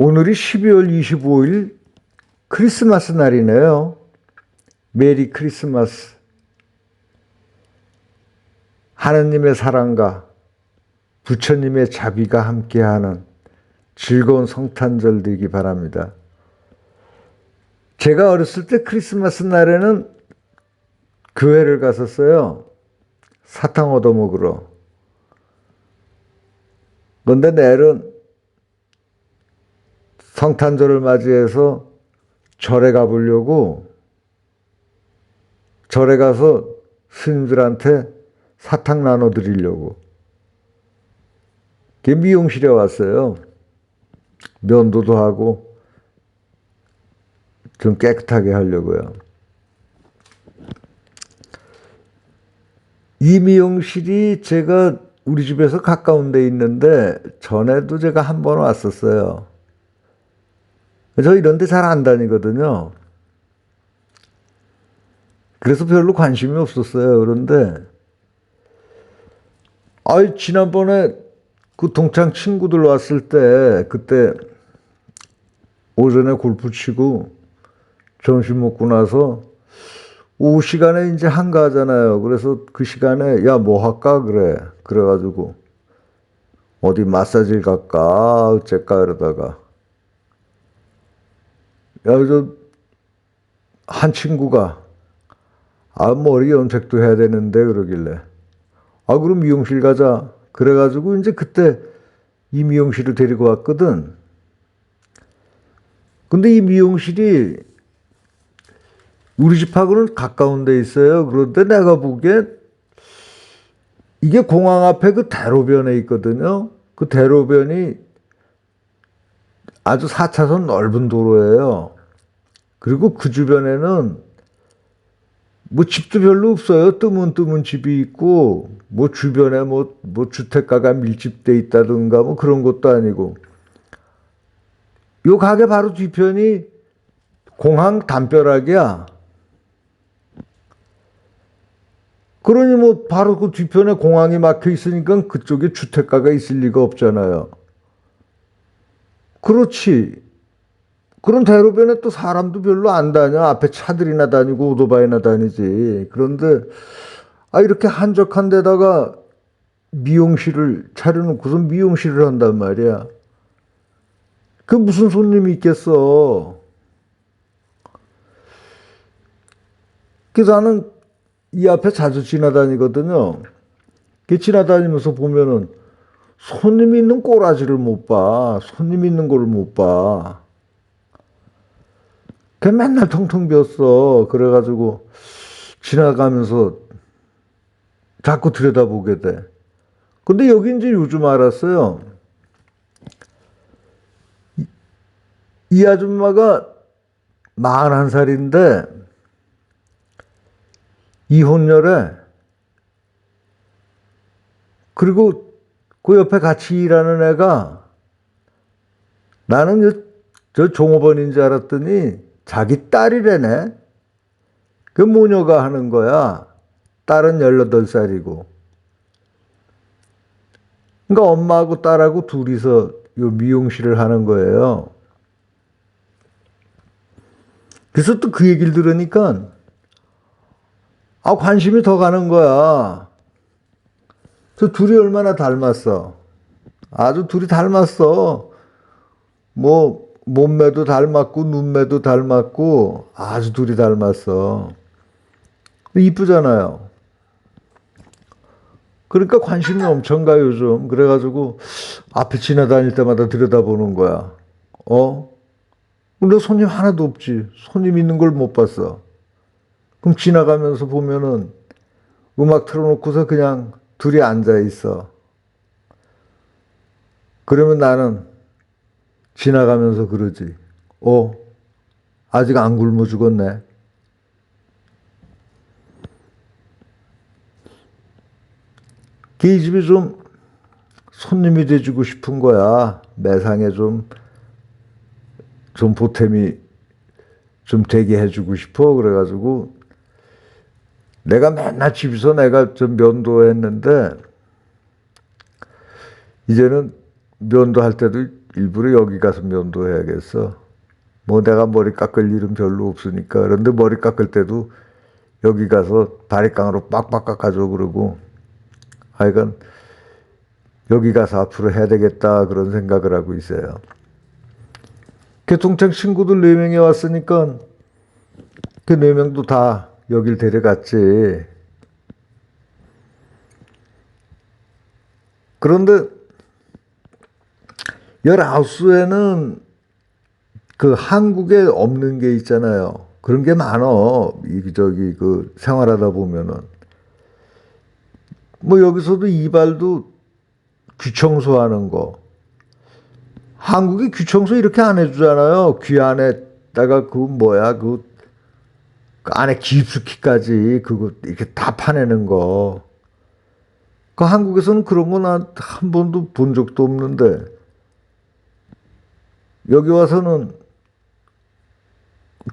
오늘이 12월 25일 크리스마스 날이네요. 메리 크리스마스. 하느님의 사랑과 부처님의 자비가 함께하는 즐거운 성탄절 되기 바랍니다. 제가 어렸을 때 크리스마스 날에는 교회를 갔었어요. 사탕 얻어먹으러. 그런데 내일은 성탄절을 맞이해서 절에 가보려고 절에 가서 스님들한테 사탕 나눠 드리려고. 그 미용실에 왔어요. 면도도 하고 좀 깨끗하게 하려고요. 이 미용실이 제가 우리 집에서 가까운 데 있는데 전에도 제가 한 번 왔었어요. 저 이런 데 잘 안 다니거든요. 그래서 별로 관심이 없었어요. 그런데 아이 지난번에 그 동창 친구들 왔을 때 그때 오전에 골프 치고 점심 먹고 나서 오후 시간에 이제 한가하잖아요. 그래서 그 시간에 야 뭐 할까 그래. 그래가지고 어디 마사지를 갈까 어째까 이러다가 야저 한 친구가 아 머리 염색도 해야 되는데 그러길래 아 그럼 미용실 가자. 그래가지고 이제 그때 이 미용실을 데리고 왔거든. 근데 이 미용실이 우리 집하고는 가까운 데 있어요. 그런데 내가 보기에 이게 공항 앞에 그 대로변에 있거든요. 그 대로변이 아주 4차선 넓은 도로예요. 그리고 그 주변에는 뭐 집도 별로 없어요. 뜨문뜨문 집이 있고 뭐 주변에 뭐, 뭐 주택가가 밀집돼 있다든가 뭐 그런 것도 아니고 요 가게 바로 뒤편이 공항 담벼락이야. 그러니 뭐 바로 그 뒤편에 공항이 막혀 있으니까 그쪽에 주택가가 있을 리가 없잖아요. 그렇지. 그런 대로변에 또 사람도 별로 안 다녀. 앞에 차들이나 다니고 오토바이나 다니지. 그런데 아 이렇게 한적한 데다가 미용실을 차려놓고서 미용실을 한단 말이야. 그 무슨 손님이 있겠어. 그래서 나는 이 앞에 자주 지나다니거든요. 그 지나다니면서 보면은 손님 있는 꼬라지를 못 봐. 손님 있는 걸 못 봐. 그 맨날 텅텅 비었어. 그래가지고 지나가면서 자꾸 들여다보게 돼. 근데 이제 요즘 알았어요. 이, 이 아줌마가 41살인데 이혼녀래. 그리고 그 옆에 같이 일하는 애가 나는 저 종업원인 줄 알았더니 자기 딸이래네. 그 모녀가 하는 거야. 딸은 18살이고. 그러니까 엄마하고 딸하고 둘이서 요 미용실을 하는 거예요. 그래서 또 그 얘기를 들으니까 아, 관심이 더 가는 거야. 저 둘이 얼마나 닮았어. 아주 둘이 닮았어. 뭐, 몸매도 닮았고, 눈매도 닮았고, 아주 둘이 닮았어. 이쁘잖아요. 그러니까 관심이 엄청 가, 요즘. 그래가지고, 앞에 지나다닐 때마다 들여다보는 거야. 어? 근데 손님 하나도 없지. 손님 있는 걸 못 봤어. 그럼 지나가면서 보면은 음악 틀어놓고서 그냥 둘이 앉아 있어. 그러면 나는 지나가면서 그러지. 어, 아직 안 굶어 죽었네. 이 집이 좀 손님이 돼주고 싶은 거야. 매상에 좀, 좀 보탬이 좀 되게 해주고 싶어. 그래가지고 내가 맨날 집에서 내가 좀 면도했는데 이제는 면도할 때도 일부러 여기 가서 면도해야겠어. 뭐 내가 머리 깎을 일은 별로 없으니까. 그런데 머리 깎을 때도 여기 가서 바리깡으로 빡빡 깎아줘 그러고 하여간 여기 가서 앞으로 해야 되겠다 그런 생각을 하고 있어요. 개통장 친구들 네 명이 왔으니까 그 네 명도 다 여길 데려갔지. 그런데 열아홉수에는 그 한국에 없는 게 있잖아요. 그런 게 많어. 이 저기 그 생활하다 보면은 뭐 여기서도 이발도 귀청소하는 거. 한국이 귀청소 이렇게 안 해주잖아요. 귀 안에다가 그 뭐야 그, 그 안에 깊숙이까지 그거 이렇게 다 파내는 거. 그 한국에서는 그런 건한 번도 본 적도 없는데 여기 와서는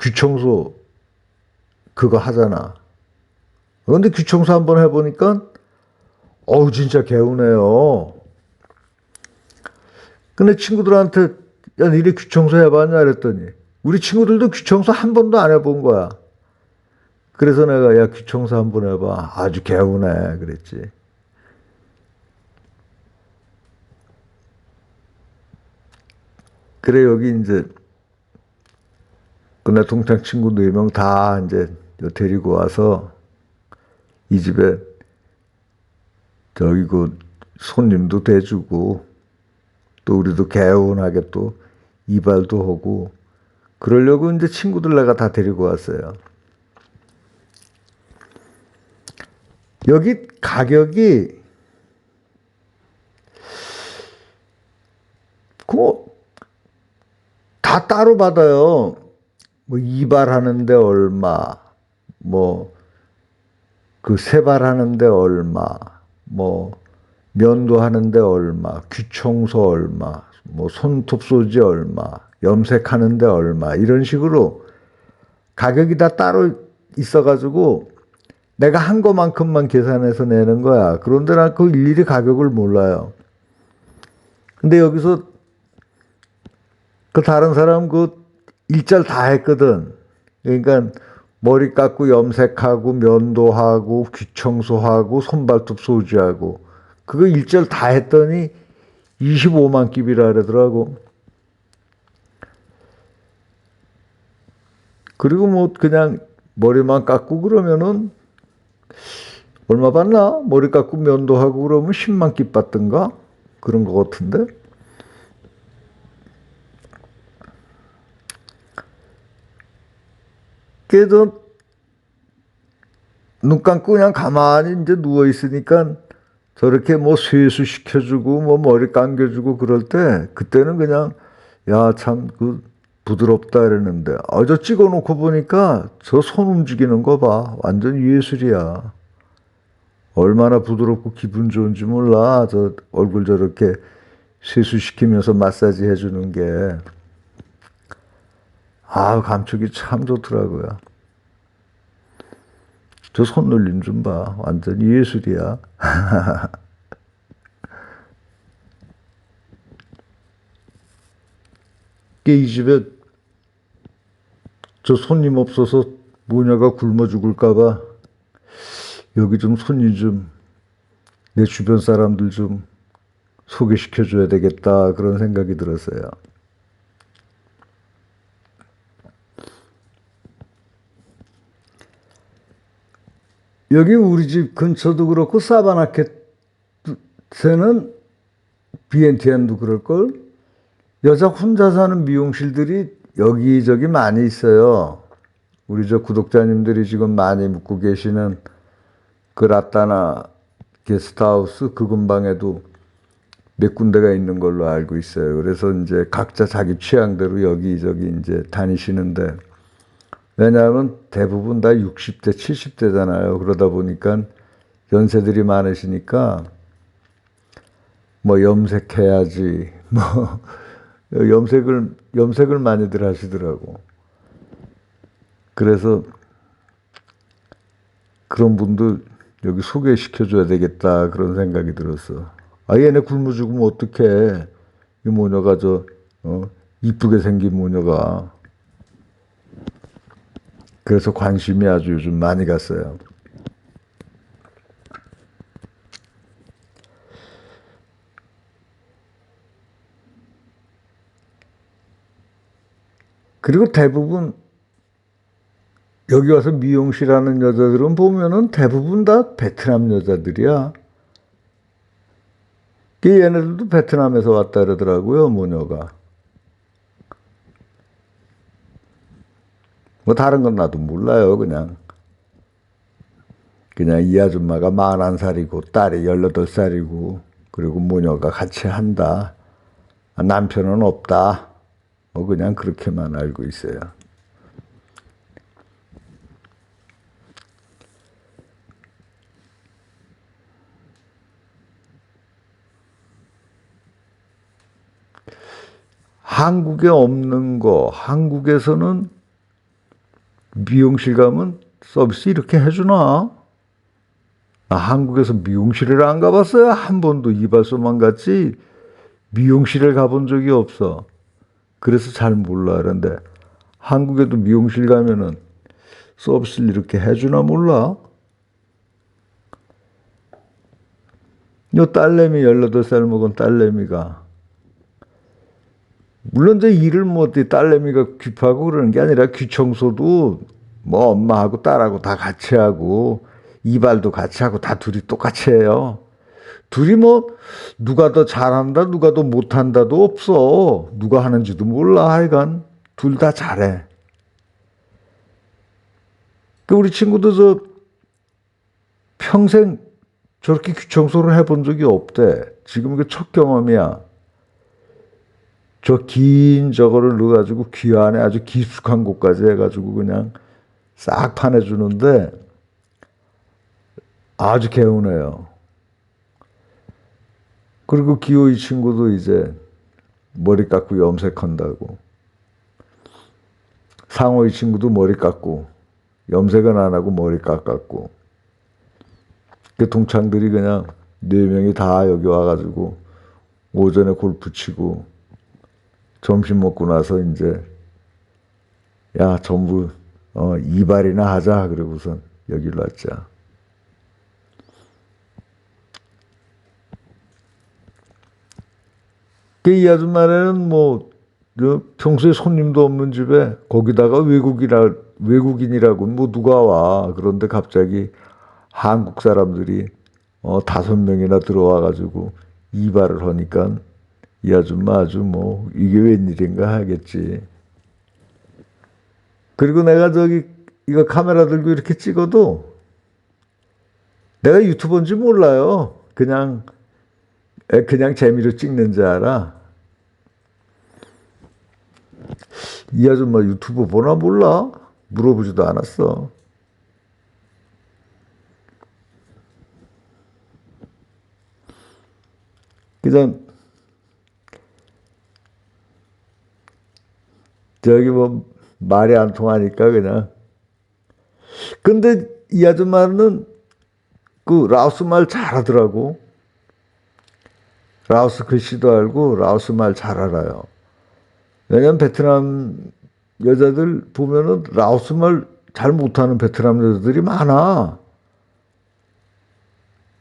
귀청소 그거 하잖아. 그런데 귀청소 한번 해보니까 어우 진짜 개운해요. 근데 친구들한테 야 니네 귀청소 해봤냐 그랬더니 우리 친구들도 귀청소 한 번도 안 해본 거야. 그래서 내가 야 귀청소 한 번 해봐. 아주 개운해 그랬지. 그래 여기 이제 그내 동창 친구 네 명 다 이제 데리고 와서 이 집에 저기 그 손님도 대주고 또 우리도 개운하게 또 이발도 하고 그러려고 이제 친구들 내가 다 데리고 왔어요. 여기 가격이 그 다 따로 받아요. 뭐 이발하는데 얼마, 뭐 그 세발하는데 얼마, 뭐 면도하는데 얼마, 귀청소 얼마, 뭐 손톱 소지 얼마, 염색하는데 얼마 이런 식으로 가격이 다 따로 있어가지고 내가 한 것만큼만 계산해서 내는 거야. 그런데 난 그 일일이 가격을 몰라요. 근데 여기서 그 다른 사람 그 일절 다 했거든. 그러니까 머리 깎고 염색하고 면도하고 귀 청소하고 손발톱 소지하고 그거 일절 다 했더니 25만 끼비라 그러더라고. 그리고 뭐 그냥 머리만 깎고 그러면은 얼마 받나? 머리 깎고 면도하고 그러면 10만 끼 받던가? 그런 거 같은데? 그래도 눈 감고 그냥 가만히 이제 누워 있으니까 저렇게 뭐 세수 시켜주고 뭐 머리 감겨주고 그럴 때 그때는 그냥 야 참 그 부드럽다 이랬는데 어저 찍어놓고 보니까 저 손 움직이는 거 봐. 완전 예술이야. 얼마나 부드럽고 기분 좋은지 몰라. 저 얼굴 저렇게 세수 시키면서 마사지 해주는 게 아, 감촉이 참 좋더라고요. 저 손놀림 좀 봐. 완전 예술이야. 이 집에 저 손님 없어서 모녀가 굶어 죽을까봐 여기 좀 손님 좀 내 주변 사람들 좀 소개시켜 줘야 되겠다 그런 생각이 들었어요. 여기 우리 집 근처도 그렇고 사바나켓에는 비엔티안도 그럴걸 여자 혼자 사는 미용실들이 여기저기 많이 있어요. 우리 저 구독자님들이 지금 많이 묻고 계시는 그 라따나 게스트하우스 그 근방에도 몇 군데가 있는 걸로 알고 있어요. 그래서 이제 각자 자기 취향대로 여기저기 이제 다니시는데 왜냐하면 대부분 다 60대, 70대잖아요. 그러다 보니까 연세들이 많으시니까 뭐 염색해야지, 뭐 염색을 염색을 많이들 하시더라고. 그래서 그런 분들 여기 소개시켜 줘야 되겠다 그런 생각이 들었어. 아 얘네 굶어 죽으면 어떡해. 이 모녀가 저 어, 이쁘게 생긴 모녀가 그래서 관심이 아주 요즘 많이 갔어요. 그리고 대부분 여기 와서 미용실 하는 여자들은 보면은 대부분 다 베트남 여자들이야. 그 얘네들도 베트남에서 왔다 그러더라고요, 모녀가. 뭐 다른 건 나도 몰라요, 그냥. 그냥 이 아줌마가 41살이고 딸이 18살이고 그리고 모녀가 같이 한다. 아, 남편은 없다. 뭐 그냥 그렇게만 알고 있어요. 한국에 없는 거, 한국에서는 미용실 가면 서비스 이렇게 해주나? 나 한국에서 미용실을 안 가봤어요. 한 번도 이발소만 갔지 미용실을 가본 적이 없어. 그래서 잘 몰라. 그런데 한국에도 미용실 가면은 서비스를 이렇게 해주나 몰라. 요 딸내미 18살 먹은 딸내미가 물론 이제 일을 뭐 어디 딸내미가 귀파고 그러는 게 아니라 귀청소도 뭐 엄마하고 딸하고 다 같이 하고 이발도 같이 하고 다 둘이 똑같이 해요. 둘이 뭐 누가 더 잘한다 누가 더 못한다도 없어. 누가 하는지도 몰라 하여간 둘 다 잘해. 그 우리 친구도 저 평생 저렇게 귀청소를 해본 적이 없대. 지금 이게 첫 경험이야. 저 긴 저거를 넣어가지고 귀 안에 아주 깊숙한 곳까지 해가지고 그냥 싹 파내주는데 아주 개운해요. 그리고 기호 이 친구도 이제 머리 깎고 염색한다고. 상호 이 친구도 머리 깎고 염색은 안 하고 머리 깎았고. 그 동창들이 그냥 네 명이 다 여기 와가지고 오전에 골프 치고 점심 먹고 나서 이제 야 전부 어, 이발이나 하자 그러고선 여기로 왔자. 그이 아줌마는 뭐그 평소에 손님도 없는 집에 거기다가 외국이라 외국인이라고 뭐 누가 와 그런데 갑자기 한국 사람들이 어 다섯 명이나 들어와 가지고 이발을 하니까 이 아줌마 아주 뭐 이게 웬일인가 하겠지. 그리고 내가 저기 이거 카메라 들고 이렇게 찍어도 내가 유튜버인지 몰라요. 그냥 에, 그냥 재미로 찍는 줄 알아. 이 아줌마 유튜브 보나 몰라? 물어보지도 않았어. 그냥 저기 뭐 말이 안 통하니까 그냥. 근데 이 아줌마는 그 라오스 말 잘하더라고. 라오스 글씨도 알고 라오스 말 잘 알아요. 왜냐면 베트남 여자들 보면은 라오스 말 잘 못하는 베트남 여자들이 많아.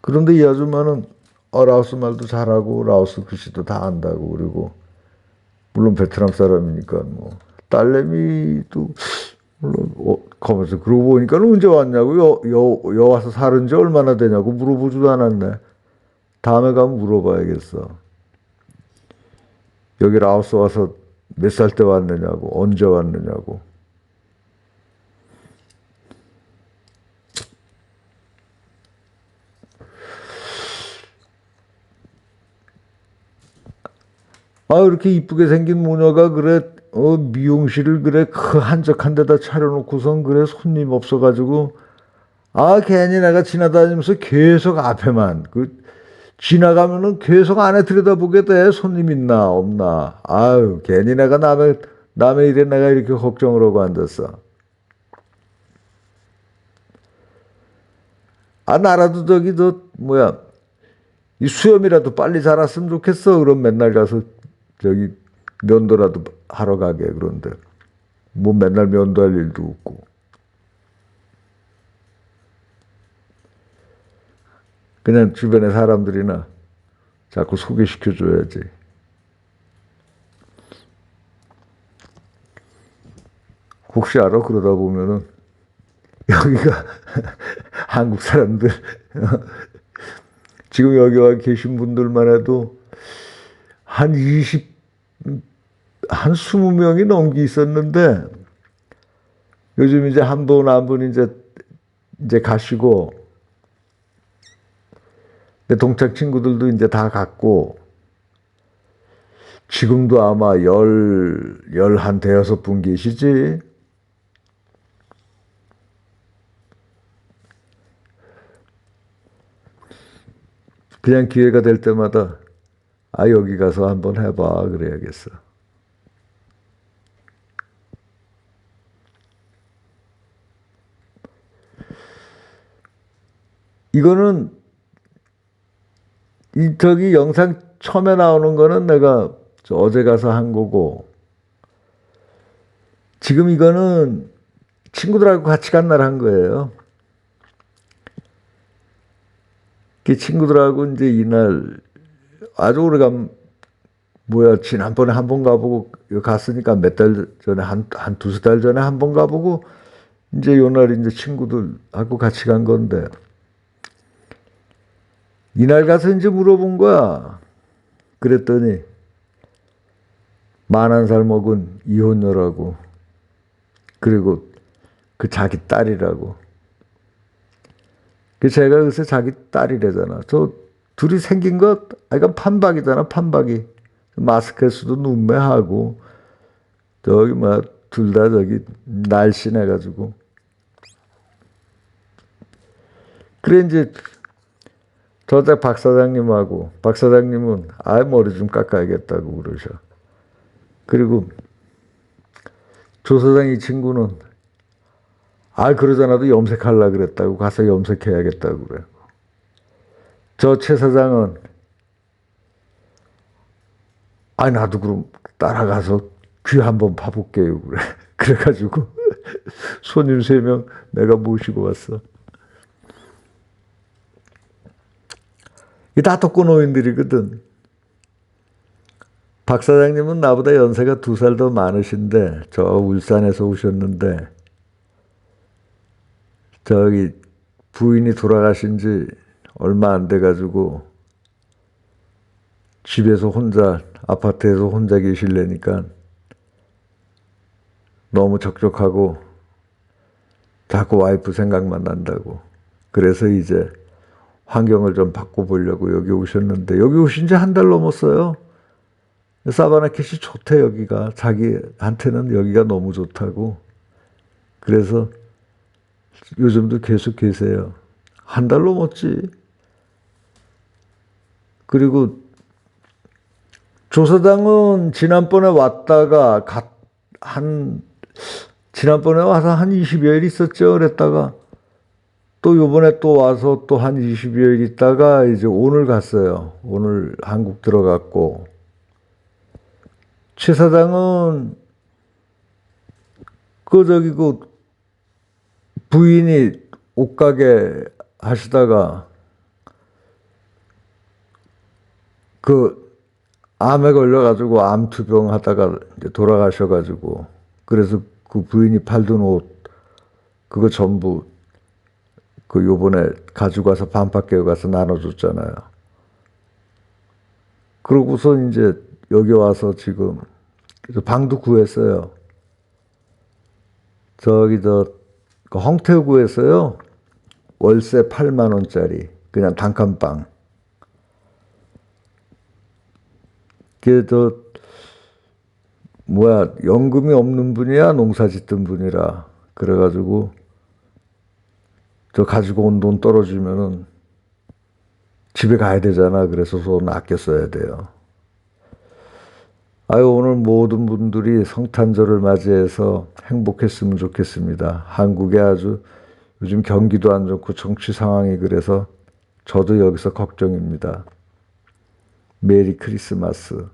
그런데 이 아줌마는 어, 라오스 말도 잘하고 라오스 글씨도 다 안다고 그리고 물론 베트남 사람이니까 뭐 딸내미도 물론 어, 가면서 그러고 보니까 언제 왔냐고 여, 여, 여 와서 살은 지 얼마나 되냐고 물어보지도 않았네. 다음에 가면 물어봐야겠어. 여기 라오스 와서 몇 살 때 왔느냐고 언제 왔느냐고. 아, 이렇게 이쁘게 생긴 모녀가 그래, 어, 미용실을 그래, 그 한적한 데다 차려놓고선 그래, 손님 없어가지고, 아, 괜히 내가 지나다니면서 계속 앞에만, 그, 지나가면은 계속 안에 들여다보게 돼. 손님 있나, 없나. 아유, 괜히 내가 남의, 남의 일에 내가 이렇게 걱정을 하고 앉았어. 아, 나라도 저기, 저, 뭐야, 이 수염이라도 빨리 자랐으면 좋겠어. 그럼 맨날 가서 저기 면도라도 하러 가게 그런데 뭐 맨날 면도할 일도 없고 그냥 주변의 사람들이나 자꾸 소개시켜 줘야지. 혹시 알아? 그러다 보면은 여기가 한국 사람들 지금 여기 와 계신 분들만 해도 한 20, 한 20명이 넘게 있었는데 요즘 이제 한 분 한 분 이제 이제 가시고 내 동창 친구들도 이제 다 갔고 지금도 아마 열, 열 한 대여섯 분 계시지. 그냥 기회가 될 때마다 아 여기 가서 한번 해봐 그래야겠어. 이거는 이 저기 영상 처음에 나오는 거는 내가 저 어제 가서 한 거고 지금 이거는 친구들하고 같이 간 날 한 거예요. 그 친구들하고 이제 이날 아주 오래 간 뭐야 지난번에 한 번 가보고 갔으니까 몇 달 전에 한 한 두세 달 전에 한 번 가보고 이제 요날 이제 친구들하고 같이 간 건데 이날 가서 이제 물어본 거야. 그랬더니 만한 살 먹은 이혼녀라고 그리고 그 자기 딸이라고 그 제가 그래서 자기 딸이래잖아. 저 둘이 생긴 것, 아, 이건 판박이잖아, 판박이. 마스크에서도 눈매하고, 저기 뭐, 둘다 저기 날씬해가지고. 그래, 이제, 저자 박 사장님하고, 박 사장님은, 아 머리 좀 깎아야겠다고 그러셔. 그리고, 조 사장 이 친구는, 아, 그러잖아도 염색하려 그랬다고 가서 염색해야겠다고 그래. 저 최 사장은 아, 나도 그럼 따라가서 귀 한번 파볼게요. 그래. 그래가지고 손님 세 명 내가 모시고 왔어. 이다 독거노인들이거든. 박 사장님은 나보다 연세가 두 살 더 많으신데 저 울산에서 오셨는데 저기 부인이 돌아가신 지 얼마 안 돼 가지고 집에서 혼자 아파트에서 혼자 계실래니까 너무 적적하고 자꾸 와이프 생각만 난다고. 그래서 이제 환경을 좀 바꿔보려고 여기 오셨는데 여기 오신 지 한 달 넘었어요. 사바나켓이 좋대 여기가 자기한테는 여기가 너무 좋다고. 그래서 요즘도 계속 계세요. 한 달 넘었지. 그리고 조사장은 지난번에 왔다가 가- 한 지난번에 와서 한 20여일 있었죠. 그랬다가 또 요번에 또 와서 또 한 20여일 있다가 이제 오늘 갔어요. 오늘 한국 들어갔고 최 사장은 그 저기 그 부인이 옷가게 하시다가 그 암에 걸려가지고 암 투병 하다가 이제 돌아가셔가지고 그래서 그 부인이 팔던 옷 그거 전부 그 요번에 와서 반밖에 가서 나눠줬잖아요. 그러고서 이제 여기 와서 지금 방도 구했어요. 저기 저그 홍태우 구했어요. 월세 8만 원짜리 그냥 단칸방. 그저 뭐야 연금이 없는 분이야 농사 짓던 분이라 그래가지고 저 가지고 온 돈 떨어지면은 집에 가야 되잖아. 그래서 돈 아껴 써야 돼요. 아유, 오늘 모든 분들이 성탄절을 맞이해서 행복했으면 좋겠습니다. 한국에 아주 요즘 경기도 안 좋고 정치 상황이 그래서 저도 여기서 걱정입니다. 메리 크리스마스.